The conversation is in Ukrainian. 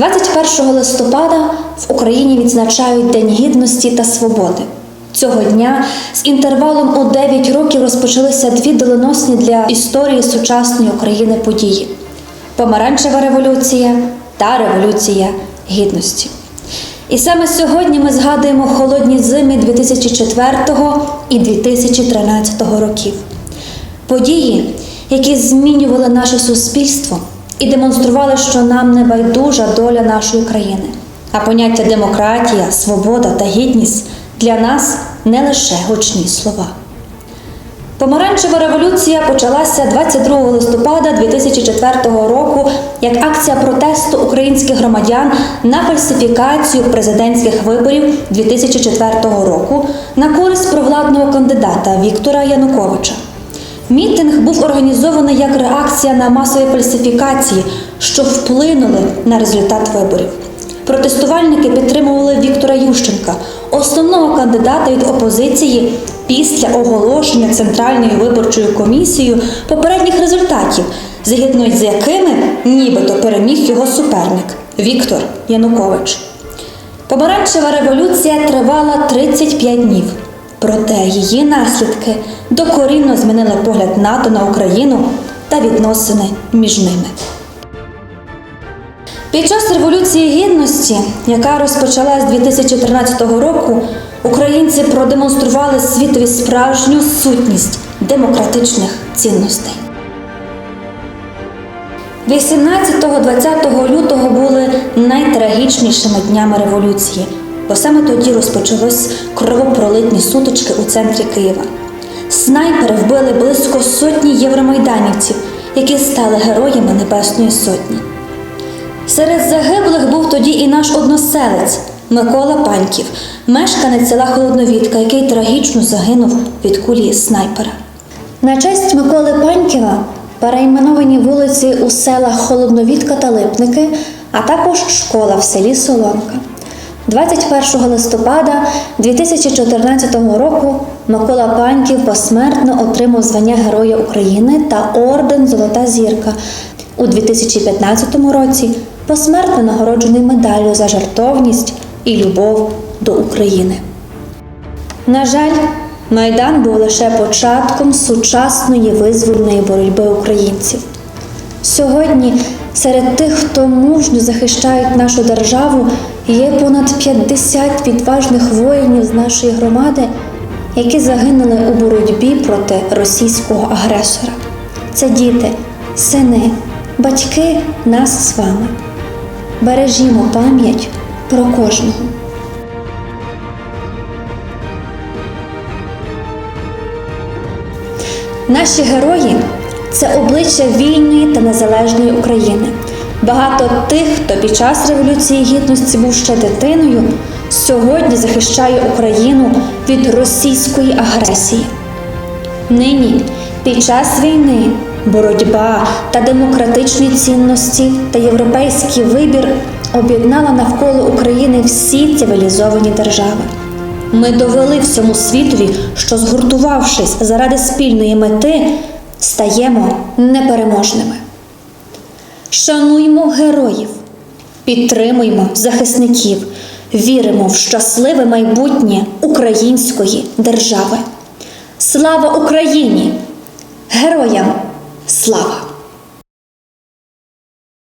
21 листопада в Україні відзначають День гідності та свободи. Цього дня з інтервалом у 9 років розпочалися дві доленосні для історії сучасної України події: Помаранчева революція та Революція Гідності. І саме сьогодні ми згадуємо холодні зими 2004 і 2013 років. Події, які змінювали наше суспільство і демонстрували, що нам не байдужа доля нашої країни, а поняття демократія, свобода та гідність для нас не лише гучні слова. Помаранчева революція почалася 22 листопада 2004 року як акція протесту українських громадян на фальсифікацію президентських виборів 2004 року на користь провладного кандидата Віктора Януковича. Мітинг був організований як реакція на масові фальсифікації, що вплинули на результат виборів. Протестувальники підтримували Віктора Ющенка, основного кандидата від опозиції після оголошення Центральною виборчою комісією попередніх результатів, згідно з якими нібито переміг його суперник Віктор Янукович. Помаранчева революція тривала 35 днів. Проте її наслідки докорінно змінили погляд НАТО на Україну та відносини між ними. Під час Революції Гідності, яка розпочалась 2013 року, українці продемонстрували світові справжню сутність демократичних цінностей. 18-20 лютого були найтрагічнішими днями революції, бо саме тоді розпочались кровопролитні сутички у центрі Києва. Снайпери вбили близько сотні євромайданівців, які стали героями Небесної Сотні. Серед загиблих був тоді і наш односелець Микола Паньків, мешканець села Холодновідка, який трагічно загинув від кулі снайпера. На честь Миколи Паньківа перейменовані вулиці у селах Холодновідка та Липники, а також школа в селі Солонка. 21 листопада 2014 року Микола Паньків посмертно отримав звання Героя України та орден Золота зірка. У 2015 році посмертно нагороджений медаллю за жартовність і любов до України. На жаль, Майдан був лише початком сучасної визвольної боротьби українців. Сьогодні серед тих, хто мужньо захищають нашу державу, є понад 50 відважних воїнів з нашої громади, які загинули у боротьбі проти російського агресора. Це діти, сини, батьки нас з вами. Бережімо пам'ять про кожного. Наші герої це обличчя вільної та незалежної України. Багато тих, хто під час Революції Гідності був ще дитиною, сьогодні захищає Україну від російської агресії. Нині, під час війни, боротьба та демократичні цінності та європейський вибір об'єднала навколо України всі цивілізовані держави. Ми довели всьому світові, що згуртувавшись заради спільної мети, стаємо непереможними. Шануймо героїв, підтримуймо захисників, віримо в щасливе майбутнє української держави. Слава Україні! Героям слава!